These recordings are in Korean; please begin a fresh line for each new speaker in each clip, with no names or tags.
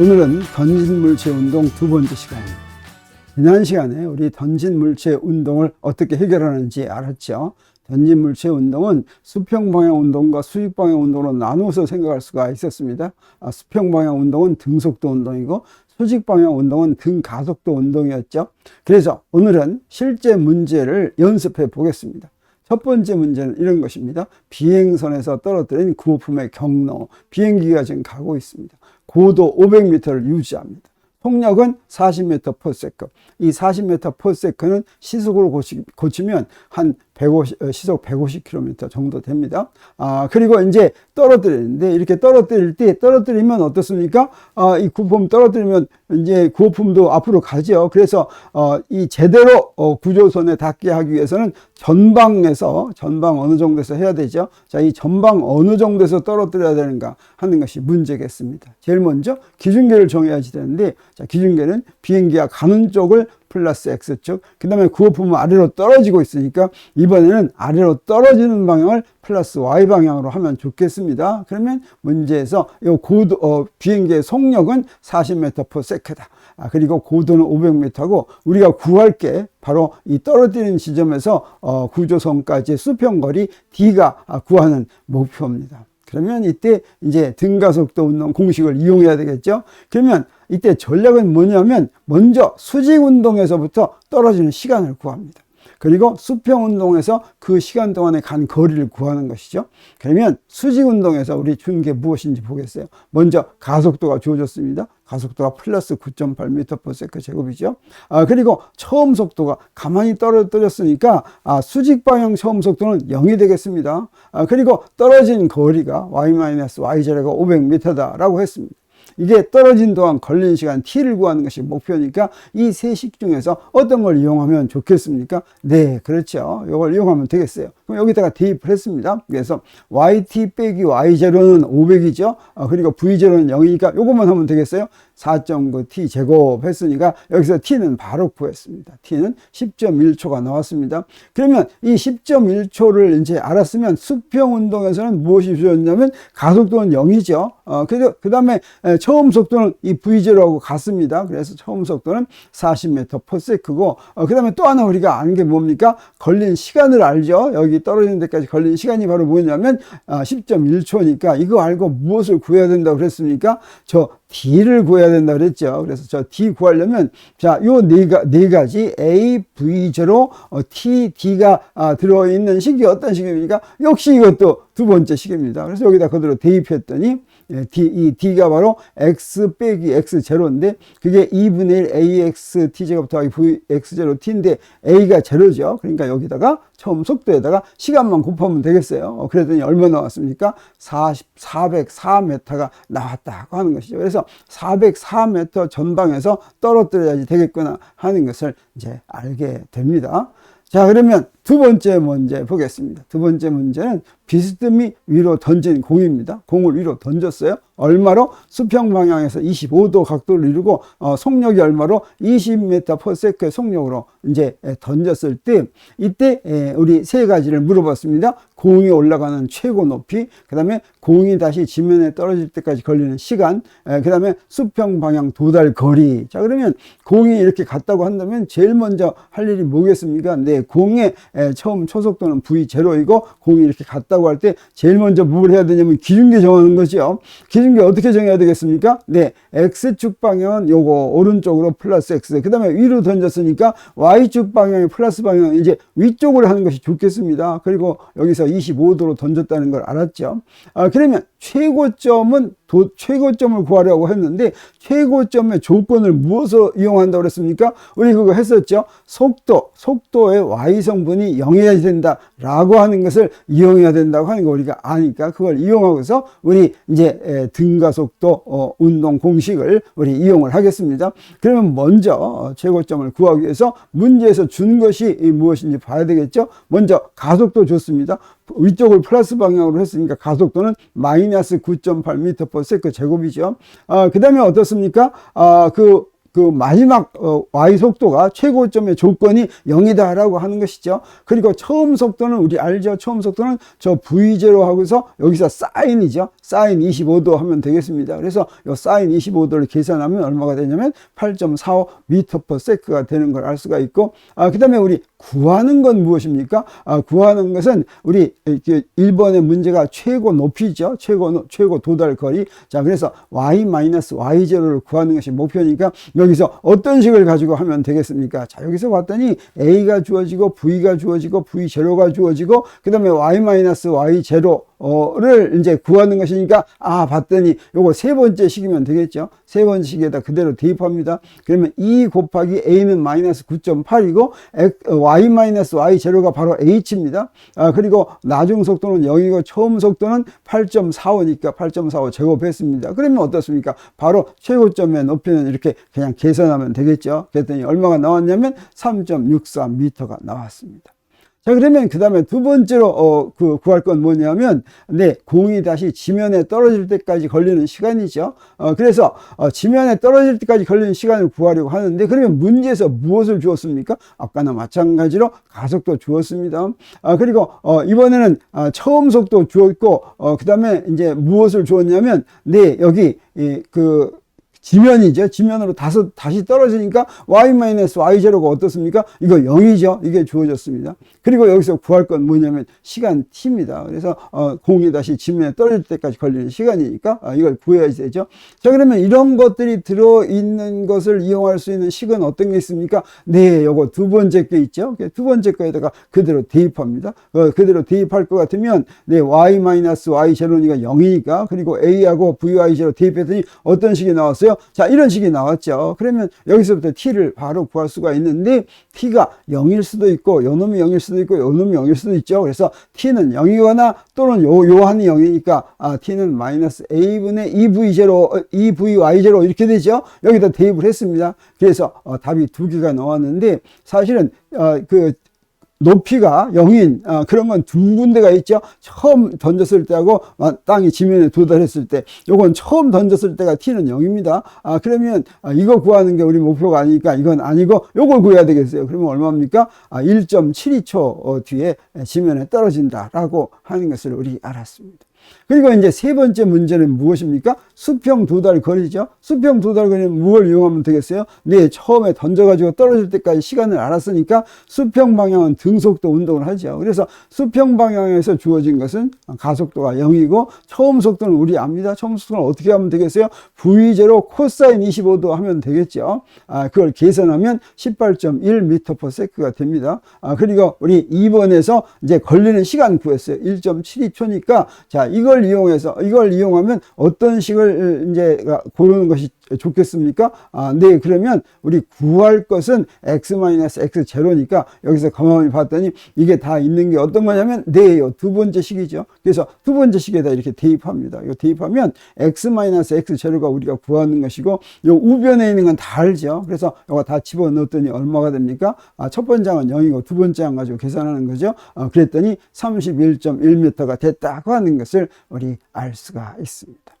오늘은 던진 물체 운동 두 번째 시간입니다. 지난 시간에 우리 던진 물체 운동을 어떻게 해결하는지 알았죠. 던진 물체 운동은 수평 방향 운동과 수직 방향 운동으로 나누어서 생각할 수가 있었습니다. 아, 수평 방향 운동은 등속도 운동이고 수직 방향 운동은 등 가속도 운동이었죠. 그래서 오늘은 실제 문제를 연습해 보겠습니다. 첫 번째 문제는 이런 것입니다. 비행선에서 떨어뜨린 구호품의 경로, 비행기가 지금 가고 있습니다. 고도 500m를 유지합니다. 속력은 40m per second. 이 40m per second은 시속으로 고치, 고치면 한 150, 어, 시속 150km 정도 됩니다. 아, 그리고 이제 떨어뜨리는데 이렇게 떨어뜨릴 때 떨어뜨리면 어떻습니까? 아, 이 구호품 떨어뜨리면 이제 구호품도 앞으로 가죠. 그래서 어, 이 제대로 어, 구조선에 닿게 하기 위해서는 전방에서 전방 어느 정도에서 해야 되죠. 자, 이 전방 어느 정도에서 떨어뜨려야 되는가 하는 것이 문제겠습니다. 제일 먼저 기준계를 정해야지 되는데 자, 기준계는 비행기가 가는 쪽을 플러스 X축, 그 다음에 구호품은 아래로 떨어지고 있으니까 이번에는 아래로 떨어지는 방향을 플러스 Y 방향으로 하면 좋겠습니다. 그러면 문제에서 이 고도, 어, 비행기의 속력은 40m per second다. 아, 그리고 고도는 500m고 우리가 구할 게 바로 이 떨어지는 지점에서 어, 구조선까지 수평거리 D가 아, 구하는 목표입니다. 그러면 이때 이제 등가속도 운동 공식을 이용해야 되겠죠. 그러면 이때 전략은 뭐냐면 먼저 수직 운동에서부터 떨어지는 시간을 구합니다. 그리고 수평 운동에서 그 시간 동안에 간 거리를 구하는 것이죠. 그러면 수직 운동에서 우리 준게 무엇인지 보겠어요. 먼저 가속도가 주어졌습니다. 가속도가 플러스 9.8m per s 제곱이죠. 아, 그리고 처음 속도가 가만히 떨어뜨렸으니까 아, 수직 방향 처음 속도는 0이 되겠습니다. 아, 그리고 떨어진 거리가 y-y제가 500m다라고 했습니다. 이게 떨어진 동안 걸린 시간 t를 구하는 것이 목표니까 이 세 식 중에서 어떤 걸 이용하면 좋겠습니까? 네, 그렇죠. 이걸 이용하면 되겠어요. 그럼 여기다가 대입을 했습니다. 그래서 yt 빼기 y0는 500이죠. 어, 그리고 v0는 0이니까 이것만 하면 되겠어요. 4.9t 제곱 했으니까 여기서 t는 바로 구했습니다. t는 10.1초가 나왔습니다. 그러면 이 10.1초를 이제 알았으면 수평 운동에서는 무엇이 주어졌냐면 가속도는 0이죠. 어, 그 다음에 처음 속도는 이 V0하고 같습니다. 그래서 처음 속도는 40m per sec고, 어, 그 다음에 또 하나 우리가 아는 게 뭡니까? 걸린 시간을 알죠? 여기 떨어지는 데까지 걸린 시간이 바로 뭐냐면, 어, 10.1초니까 이거 알고 무엇을 구해야 된다고 그랬습니까? 저 D를 구해야 된다 그랬죠. 그래서 저 D 구하려면 자, 요네 네 가지 A, V, 제로, 어, T, D가 아, 들어 있는 식이 어떤 식입니까? 역시 이것도 두 번째 식입니다. 그래서 여기다 그대로 대입했더니 예, D, 이 D가 바로 X 빼기 X 제로인데 그게 2분의 1 AX T제곱 더하기 VX 제로 T인데 A가 제로죠. 그러니까 여기다가 처음 속도에다가 시간만 곱하면 되겠어요. 어, 그랬더니 얼마 나왔습니까? 40, 404m가 나왔다고 하는 것이죠. 그래서 404m 전방에서 떨어뜨려야지 되겠구나 하는 것을 이제 알게 됩니다. 자, 그러면 두 번째 문제 보겠습니다. 두 번째 문제는 비스듬히 위로 던진 공입니다. 공을 위로 던졌어요. 얼마로? 수평 방향에서 25도 각도를 이루고 어, 속력이 얼마로? 20m per second 속력으로 이제 던졌을 때 이때 에, 우리 세 가지를 물어봤습니다. 공이 올라가는 최고 높이, 그 다음에 공이 다시 지면에 떨어질 때까지 걸리는 시간, 그 다음에 수평 방향 도달 거리. 자, 그러면 공이 이렇게 갔다고 한다면 제일 먼저 할 일이 뭐겠습니까? 네, 공의 처음 초속도는 V0이고 공이 이렇게 갔다고 할 때 제일 먼저 뭘 해야 되냐면 기준계 정하는 거죠. 기준계 어떻게 정해야 되겠습니까? 네, X축 방향은 요거 오른쪽으로 플러스 X. 그 다음에 위로 던졌으니까 Y축 방향이 플러스 방향 이제 위쪽으로 하는 것이 좋겠습니다. 그리고 여기서 25도로 던졌다는 걸 알았죠. 아, 그러면 최고점은 도, 최고점을 구하려고 했는데 최고점의 조건을 무엇으로 이용한다고 그랬습니까? 우리 그거 했었죠. 속도, 속도의 y 성분이 0이어야 된다라고 하는 것을 이용해야 된다고 하는 거 우리가 아니까 그걸 이용하고서 우리 이제 등가 속도 어, 운동 공식을 우리 이용을 하겠습니다. 그러면 먼저 어, 최고점을 구하기 위해서 문제에서 준 것이 무엇인지 봐야 되겠죠. 먼저 가속도 줬습니다. 위쪽을 플러스 방향으로 했으니까 가속도는 마이너스 9.8m per s 제곱이죠. 아, 그 다음에 어떻습니까? 아, 그 그 마지막 어, y 속도가 최고점의 조건이 0이다라고 하는 것이죠. 그리고 처음 속도는 우리 알죠. 처음 속도는 저 v0 하고서 여기서 사인이죠. 사인 25도 하면 되겠습니다. 그래서 이 사인 25도를 계산하면 얼마가 되냐면 8.45 미터 퍼 세크가 되는 걸 알 수가 있고 아 그다음에 우리 구하는 건 무엇입니까? 아 구하는 것은 우리 1번의 문제가 최고 높이죠. 최고 노- 최고 도달 거리. 자, 그래서 y 마이너스 y0를 구하는 것이 목표니까 여기 서 어떤 식을 가지고 하면 되겠습니까? 자, 여기서 봤더니 a가 주어지고 v가 주어지고 v0가 주어지고 그 다음에 y 마이너스 y0 어를 이제 구하는 것이니까 아 봤더니 요거 세 번째 식이면 되겠죠? 세 번째 식에다 그대로 대입합니다. 그러면 2 곱하기 a는 마이너스 9.8이고 y 마이너스 y 제로가 바로 h입니다. 아 그리고 나중 속도는 0이고 처음 속도는 8.45니까 8.45 제곱했습니다. 그러면 어떻습니까? 바로 최고점의 높이는 이렇게 그냥 계산하면 되겠죠 그랬더니 얼마가 나왔냐면 3.64 미터가 나왔습니다 자, 그러면 그 다음에 두 번째로, 어, 그, 구할 건 뭐냐면, 네, 공이 다시 지면에 떨어질 때까지 걸리는 시간이죠. 어, 그래서, 어, 지면에 떨어질 때까지 걸리는 시간을 구하려고 하는데, 그러면 문제에서 무엇을 주었습니까? 아까나 마찬가지로 가속도 주었습니다. 아, 그리고, 어, 이번에는, 아, 처음 속도 주었고, 어, 그 다음에 이제 무엇을 주었냐면, 네, 여기, 이, 그, 지면이죠. 지면으로 다시, 다시 떨어지니까 y-y0가 어떻습니까? 이거 0이죠. 이게 주어졌습니다. 그리고 여기서 구할 건 뭐냐면 시간 t입니다. 그래서 어, 공이 다시 지면에 떨어질 때까지 걸리는 시간이니까 아, 이걸 구해야 되죠. 자 그러면 이런 것들이 들어있는 것을 이용할 수 있는 식은 어떤 게 있습니까? 네, 요거 두 번째 게 있죠. 두 번째 거에다가 그대로 대입합니다. 어, 그대로 대입할 것 같으면 네, y-y0니까 0이니까 그리고 a하고 vy0 대입했더니 어떤 식이 나왔어요? 자, 이런 식이 나왔죠. 그러면 여기서부터 t를 바로 구할 수가 있는데 t가 0일 수도 있고 요 놈이 0일 수도 있고 요 놈이 0일 수도 있죠. 그래서 t는 0이거나 또는 요, 요 한이 0이니까 아, t는 마이너스 a분의 2v0, 어, 2vy0 이렇게 되죠. 여기다 대입을 했습니다. 그래서 어, 답이 두 개가 나왔는데 사실은 어, 그 높이가 0인 어, 그런 건 두 군데가 있죠. 처음 던졌을 때하고 어, 땅이 지면에 도달했을 때 요건 처음 던졌을 때가 t는 0입니다. 아 그러면 아, 이거 구하는 게 우리 목표가 아니니까 이건 아니고 요걸 구해야 되겠어요. 그러면 얼마입니까? 아, 1.72초 어, 뒤에 지면에 떨어진다 라고 하는 것을 우리 알았습니다. 그리고 이제 세 번째 문제는 무엇입니까? 수평 도달 거리죠. 수평 도달 거리는 무엇을 이용하면 되겠어요? 네, 처음에 던져가지고 떨어질 때까지 시간을 알았으니까 수평 방향은 등속도 운동을 하죠. 그래서 수평 방향에서 주어진 것은 가속도가 0이고 처음 속도는 우리 압니다. 처음 속도는 어떻게 하면 되겠어요? V0 코사인 25도 하면 되겠죠. 아, 그걸 계산하면 18.1m per sec가 됩니다. 아, 그리고 우리 2번에서 이제 걸리는 시간 구했어요. 1.72초니까 자, 이걸 이용해서 이걸 이용하면 어떤 식을 이제 고르는 것이 좋겠습니까? 아, 네, 그러면 우리 구할 것은 x-x 제로니까 여기서 가만히 봤더니 이게 다 있는 게 어떤 거냐면 네요. 두 번째 식이죠. 그래서 두 번째 식에다 이렇게 대입합니다. 이거 대입하면 x-x 제로가 우리가 구하는 것이고 요 우변에 있는 건 다 알죠. 그래서 이거 다 집어넣었더니 얼마가 됩니까? 아, 첫 번째 항은 0이고 두 번째 항 가지고 계산하는 거죠. 아, 그랬더니 31.1m가 됐다고 하는 것을 우리 알 수가 있습니다.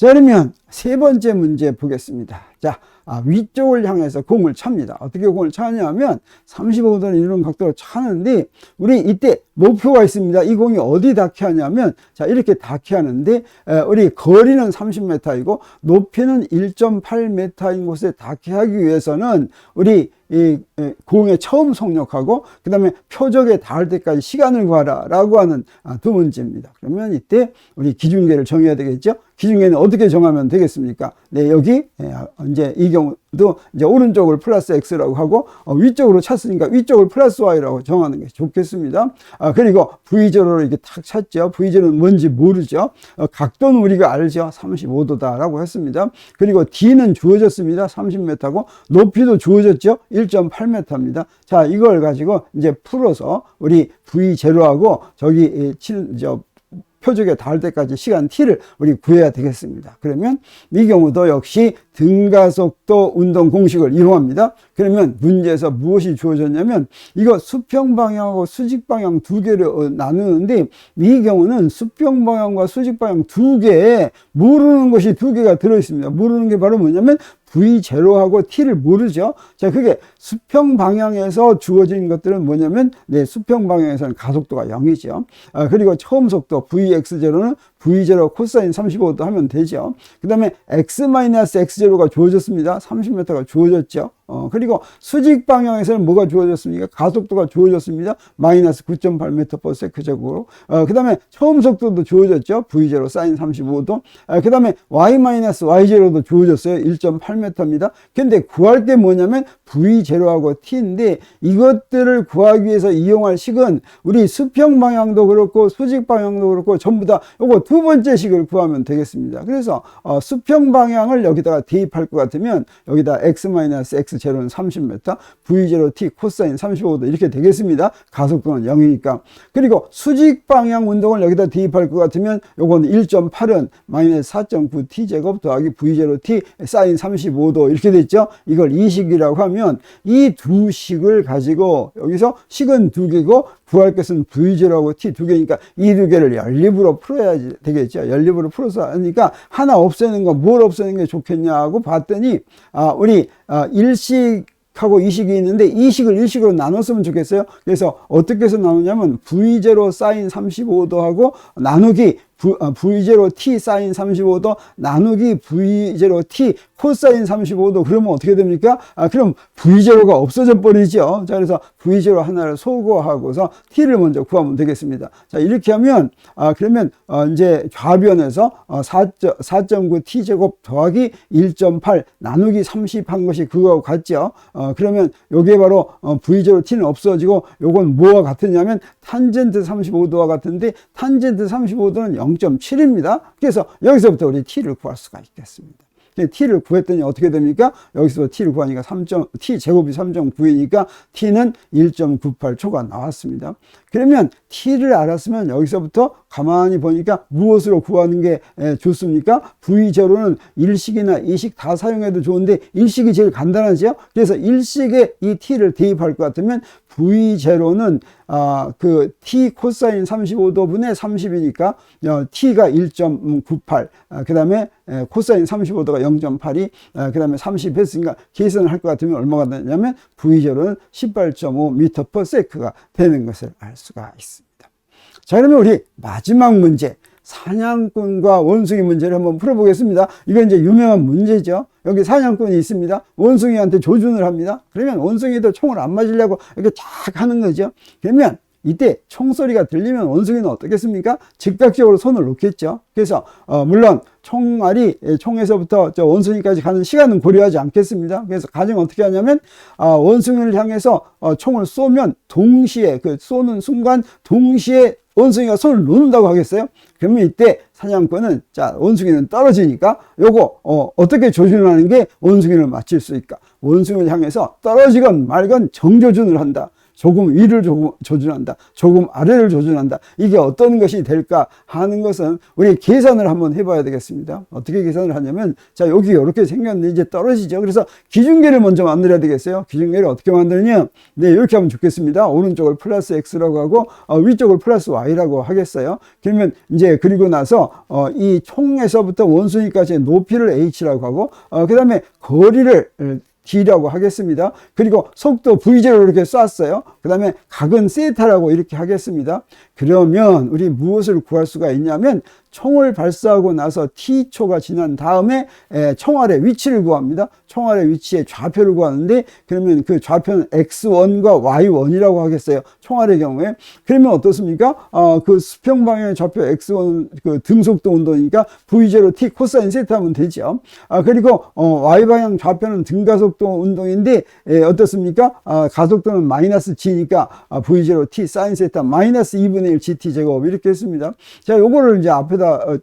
자, 그러면 세 번째 문제 보겠습니다. 자, 아, 위쪽을 향해서 공을 찹니다. 어떻게 공을 차냐면 35도를 이런 각도로 차는데 우리 이때 목표가 있습니다. 이 공이 어디 닿게 하냐면 자, 이렇게 닿게 하는데 에, 우리 거리는 30m이고 높이는 1.8m인 곳에 닿게 하기 위해서는 우리 이 에, 공의 처음 속력하고 그 다음에 표적에 닿을 때까지 시간을 구하라 라고 하는 아, 두 문제입니다. 그러면 이때 우리 기준계를 정해야 되겠죠. 기준계는 어떻게 정하면 되겠습니까? 네, 여기 예, 이제 이 경우도 이제 오른쪽을 플러스 x라고 하고 어, 위쪽으로 찼으니까 위쪽을 플러스 y라고 정하는 것이 좋겠습니다. 아, 그리고 v0로 이렇게 탁 찼죠. v0는 뭔지 모르죠. 어, 각도는 우리가 알죠. 35도다라고 했습니다. 그리고 d는 주어졌습니다. 30m고 높이도 주어졌죠. 1.8m입니다. 자, 이걸 가지고 이제 풀어서 우리 v0하고 저기 칠, 저, 표적에 닿을 때까지 시간 t를 우리 구해야 되겠습니다. 그러면 이 경우도 역시 등가속도 운동 공식을 이용합니다. 그러면 문제에서 무엇이 주어졌냐면 이거 수평 방향하고 수직 방향 두 개를 어, 나누는데 이 경우는 수평 방향과 수직 방향 두 개에 모르는 것이 두 개가 들어 있습니다. 모르는 게 바로 뭐냐면 V0하고 T를 모르죠. 자, 그게 수평 방향에서 주어진 것들은 뭐냐면, 네, 수평 방향에서는 가속도가 0이죠. 아, 그리고 처음 속도 VX0는 V0 코사인 35도 하면 되죠. 그 다음에 X-X0가 주어졌습니다. 30m가 주어졌죠. 어, 그리고 수직 방향에서는 뭐가 주어졌습니까? 가속도가 주어졌습니다. 마이너스 9.8m per 세크 제곱으로. 어, 그 다음에 처음 속도도 주어졌죠. V0 사인 35도. 어, 그 다음에 Y 마이너스 Y0도 주어졌어요. 1.8m입니다. 근데 구할 게 뭐냐면 V0하고 T인데 이것들을 구하기 위해서 이용할 식은 우리 수평 방향도 그렇고 수직 방향도 그렇고 전부 다 요거 두 번째 식을 구하면 되겠습니다. 그래서 어, 수평 방향을 여기다가 대입할 것 같으면 여기다 X-X 제로는 30m, V0t 코사인 35도 이렇게 되겠습니다. 가속도는 0이니까. 그리고 수직 방향 운동을 여기다 대입할 것 같으면 요건 1.8은 마이너스 4.9t 제곱 더하기 V0t 사인 35도 이렇게 됐죠. 이걸 이 식이라고 하면 이 두 식을 가지고 여기서 식은 두 개고 구할 것은 V0하고 T 두 개니까 이 두 개를 연립으로 풀어야 되겠죠. 연립으로 풀어서 하니까 하나 없애는 거 뭘 없애는 게 좋겠냐고 봤더니 아 우리 아, 일식 하고 이식이 있는데 이식을 일식으로 나눴으면 좋겠어요. 그래서 어떻게 해서 나누냐면 V0 사인 35도하고 나누기 V0 어, T 사인 35도 나누기 V0 T 코사인 35도 그러면 어떻게 됩니까? 아, 그럼 V0가 없어져 버리죠. 자, 그래서 V0 하나를 소거하고서 T를 먼저 구하면 되겠습니다. 자, 이렇게 하면, 아, 그러면, 어, 이제 좌변에서 어, 4.9 T 제곱 더하기 1.8 나누기 30 한 것이 그거하고 같죠. 어, 그러면 요게 바로 어, V0 T는 없어지고 요건 뭐와 같으냐면 탄젠트 35도와 같은데 탄젠트 35도는 0 0.7입니다. 그래서 여기서부터 우리 t를 구할 수가 있겠습니다. t를 구했더니 어떻게 됩니까? 여기서 t를 구하니까 3. t 제곱이 3.9이니까 t는 1.98초가 나왔습니다. 그러면 t를 알았으면 여기서부터 가만히 보니까 무엇으로 구하는 게 좋습니까? V0는 일식이나 이식 다 사용해도 좋은데 일식이 제일 간단하죠. 그래서 일식에 이 t를 대입할 것 같으면 V0는 아, 그 t 코사인 35도 분의 30이니까 어, t가 1.98, 아, 그 다음에 코사인 35도가 0.82, 아, 그 다음에 30 했으니까 계산을 할 것 같으면 얼마가 되냐면 V0는 18.5m per sec가 되는 것을 알 수가 있습니다. 자, 그러면 우리 마지막 문제. 사냥꾼과 원숭이 문제를 한번 풀어보겠습니다. 이건 이제 유명한 문제죠. 여기 사냥꾼이 있습니다. 원숭이한테 조준을 합니다. 그러면 원숭이도 총을 안 맞으려고 이렇게 쫙 하는 거죠. 그러면 이때 총소리가 들리면 원숭이는 어떻겠습니까? 즉각적으로 손을 놓겠죠. 그래서 어, 물론 총알이 예, 총에서부터 저 원숭이까지 가는 시간은 고려하지 않겠습니다. 그래서 가령 어떻게 하냐면 어, 원숭이를 향해서 어, 총을 쏘면 동시에 그 쏘는 순간 동시에 원숭이가 손을 놓는다고 하겠어요? 그러면 이때 사냥꾼은 자 원숭이는 떨어지니까 요거 어, 어떻게 조준하는 게 원숭이를 맞출 수 있을까? 원숭이를 향해서 떨어지건 말건 정조준을 한다. 조금 위를 조준한다. 조금 아래를 조준한다. 이게 어떤 것이 될까 하는 것은 우리 계산을 한번 해봐야 되겠습니다. 어떻게 계산을 하냐면 자 여기 이렇게 생겼는데 이제 떨어지죠. 그래서 기준계를 먼저 만들어야 되겠어요. 기준계를 어떻게 만드느냐? 네 이렇게 하면 좋겠습니다. 오른쪽을 플러스 x라고 하고 어, 위쪽을 플러스 y라고 하겠어요. 그러면 이제 그리고 나서 어, 이 총에서부터 원숭이까지의 높이를 h라고 하고 어, 그 다음에 거리를 D라고 하겠습니다. 그리고 속도 V제로 이렇게 쐈어요. 그 다음에 각은 세타라고 이렇게 하겠습니다. 그러면 우리 무엇을 구할 수가 있냐면 총을 발사하고 나서 T초가 지난 다음에 총알의 위치를 구합니다. 총알의 위치의 좌표를 구하는데 그러면 그 좌표는 X1과 Y1이라고 하겠어요. 총알의 경우에. 그러면 어떻습니까? 어, 그 수평 방향의 좌표 X1 그 등속도 운동이니까 V0 T 코사인 세트 하면 되죠. 아, 그리고 어, Y 방향 좌표는 등가속도 운동인데 에, 어떻습니까? 아, 가속도는 마이너스 G니까 아, V0 T 사인 세트 마이너스 2분의 1 GT 제곱 이렇게 했습니다. 자, 요거를 이제 앞에 다 어,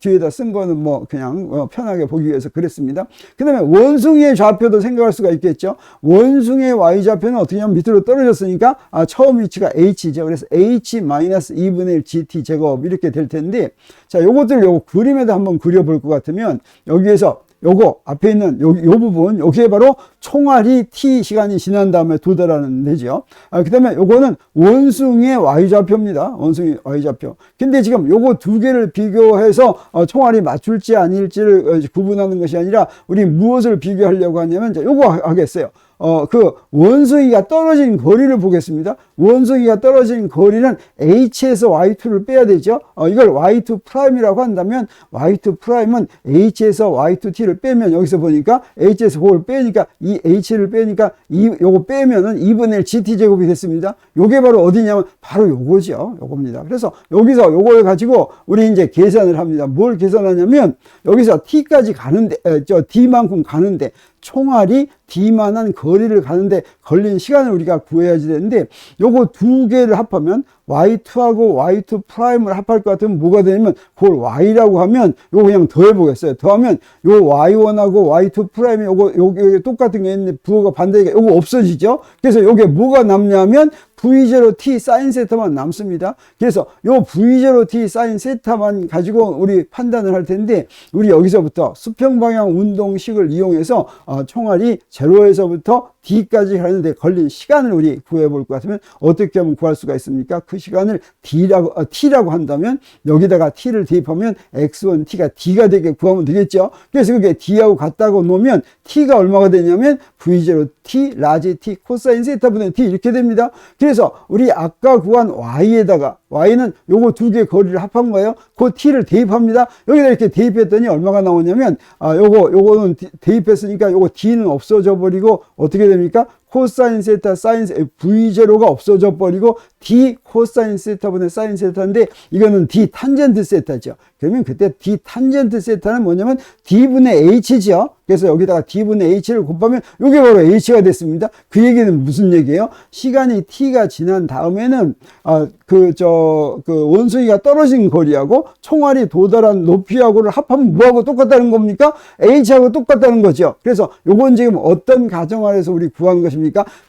뒤에다 쓴 거는 뭐 그냥 어, 편하게 보기 위해서 그랬습니다. 그 다음에 원숭이의 좌표도 생각할 수가 있겠죠. 원숭이의 y좌표는 어떻게 하면 밑으로 떨어졌으니까 아, 처음 위치가 h죠. 그래서 h-2분의 1 gt 제곱 이렇게 될 텐데 자 요것들 요거 그림에다 한번 그려 볼 것 같으면 여기에서 요거 앞에 있는 요, 요 부분 여기에 바로 총알이 t 시간이 지난 다음에 도달하는 데죠. 아, 그 다음에 요거는 원숭이의 y 좌표입니다. 원숭이 y 좌표. 근데 지금 요거 두 개를 비교해서 어, 총알이 맞출지 아닐지를 어, 구분하는 것이 아니라 우리 무엇을 비교하려고 하냐면 자, 요거 하- 하겠어요. 어, 그 원숭이가 떨어진 거리를 보겠습니다. 원숭이가 떨어진 거리는 h에서 y2를 빼야 되죠. 어, 이걸 y2 프라임이라고 한다면 y2 프라임은 h에서 y2t를 빼면 여기서 보니까 h에서 그걸 빼니까 이 h를 빼니까 이 요거 빼면은 2분의 1 gt 제곱이 됐습니다. 요게 바로 어디냐면 바로 요거죠. 요겁니다. 그래서 여기서 요걸 가지고 우리 이제 계산을 합니다. 뭘 계산하냐면 여기서 t까지 가는데 에, 저 d만큼 가는데 총알이 D만한 거리를 가는데 걸린 시간을 우리가 구해야지 되는데 요거 두 개를 합하면 Y2하고 Y2 프라임을 합할 것 같으면 뭐가 되냐면 그걸 Y라고 하면 요거 그냥 더해 보겠어요. 더하면 요 Y1하고 Y2 프라임이 요거 요게 똑같은 게 있는데 부호가 반대니까 요거 없어지죠. 그래서 요게 뭐가 남냐면 V0t 사인 세타만 남습니다. 그래서 요 V0t 사인 세타만 가지고 우리 판단을 할 텐데 우리 여기서부터 수평 방향 운동식을 이용해서 어, 총알이 제로에서부터 D까지 가는데 걸린 시간을 우리 구해 볼 것 같으면 어떻게 하면 구할 수가 있습니까? 그 시간을 D라고 어, T라고 한다면 여기다가 T를 대입하면 X1 T가 D가 되게 구하면 되겠죠. 그래서 그게 D하고 같다고 놓으면 T가 얼마가 되냐면 V0 T 라지 T 코사인 세타 분의 T 이렇게 됩니다. 그래서 우리 아까 구한 Y에다가 Y는 요거 두 개 거리를 합한 거예요. 그 T를 대입합니다. 여기다 이렇게 대입했더니 얼마가 나오냐면 아 요거 요거는 디- 대입했으니까 요거 D는 없어져 버리고 어떻게 됩니까? you 코사인 세타 사인 세 V0가 없어져 버리고 D 코사인 세타분의 사인 세타인데 이거는 D 탄젠트 세타죠. 그러면 그때 D 탄젠트 세타는 뭐냐면 D분의 H죠. 그래서 여기다가 D분의 H를 곱하면 이게 바로 H가 됐습니다. 그 얘기는 무슨 얘기예요? 시간이 T가 지난 다음에는 아, 그, 저, 그 원숭이가 떨어진 거리하고 총알이 도달한 높이하고를 합하면 뭐하고 똑같다는 겁니까? H하고 똑같다는 거죠. 그래서 요건 지금 어떤 가정하에서 우리 구한 것입니까?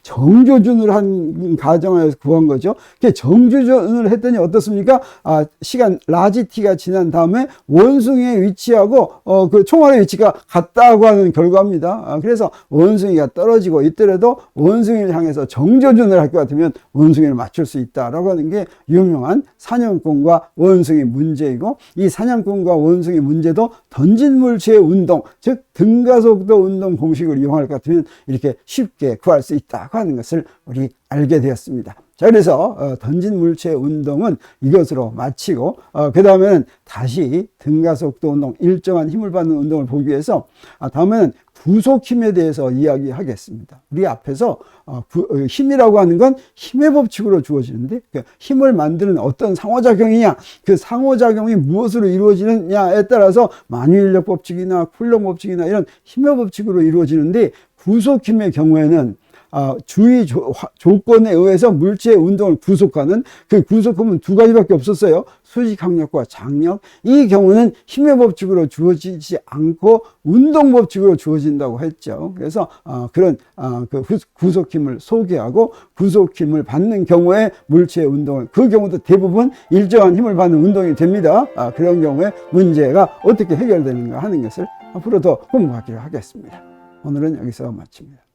정조준을 한 가정하에서 구한 거죠. 그 정조준을 했더니 어떻습니까? 아, 시간 라지 T가 지난 다음에 원숭이의 위치하고 어, 그 총알의 위치가 같다고 하는 결과입니다. 아, 그래서 원숭이가 떨어지고 있더라도 원숭이를 향해서 정조준을 할 것 같으면 원숭이를 맞출 수 있다라고 하는 게 유명한 사냥꾼과 원숭이 문제이고 이 사냥꾼과 원숭이 문제도 던진 물체의 운동, 즉 등가속도 운동 공식을 이용할 것 같으면 이렇게 쉽게 구할 수 있다고 하는 것을 우리 알게 되었습니다. 자, 그래서 어, 던진 물체의 운동은 이것으로 마치고 어, 그 다음에는 다시 등가속도 운동, 일정한 힘을 받는 운동을 보기 위해서 아, 다음에는 구속힘에 대해서 이야기하겠습니다. 우리 앞에서 어, 힘이라고 하는 건 힘의 법칙으로 주어지는데 그 힘을 만드는 어떤 상호작용이냐 그 상호작용이 무엇으로 이루어지느냐에 따라서 만유인력 법칙이나 쿨러 법칙이나 이런 힘의 법칙으로 이루어지는데 구속힘의 경우에는 아, 주의 조, 화- 조건에 의해서 물체의 운동을 구속하는 그 구속함은 두 가지밖에 없었어요. 수직 항력과 장력. 이 경우는 힘의 법칙으로 주어지지 않고 운동 법칙으로 주어진다고 했죠. 그래서 아, 그런 아, 그 구- 구속힘을 소개하고 구속힘을 받는 경우에 물체의 운동을 그 경우도 대부분 일정한 힘을 받는 운동이 됩니다. 아, 그런 경우에 문제가 어떻게 해결되는가 하는 것을 앞으로 더 공부하기로 하겠습니다. 오늘은 여기서 마칩니다.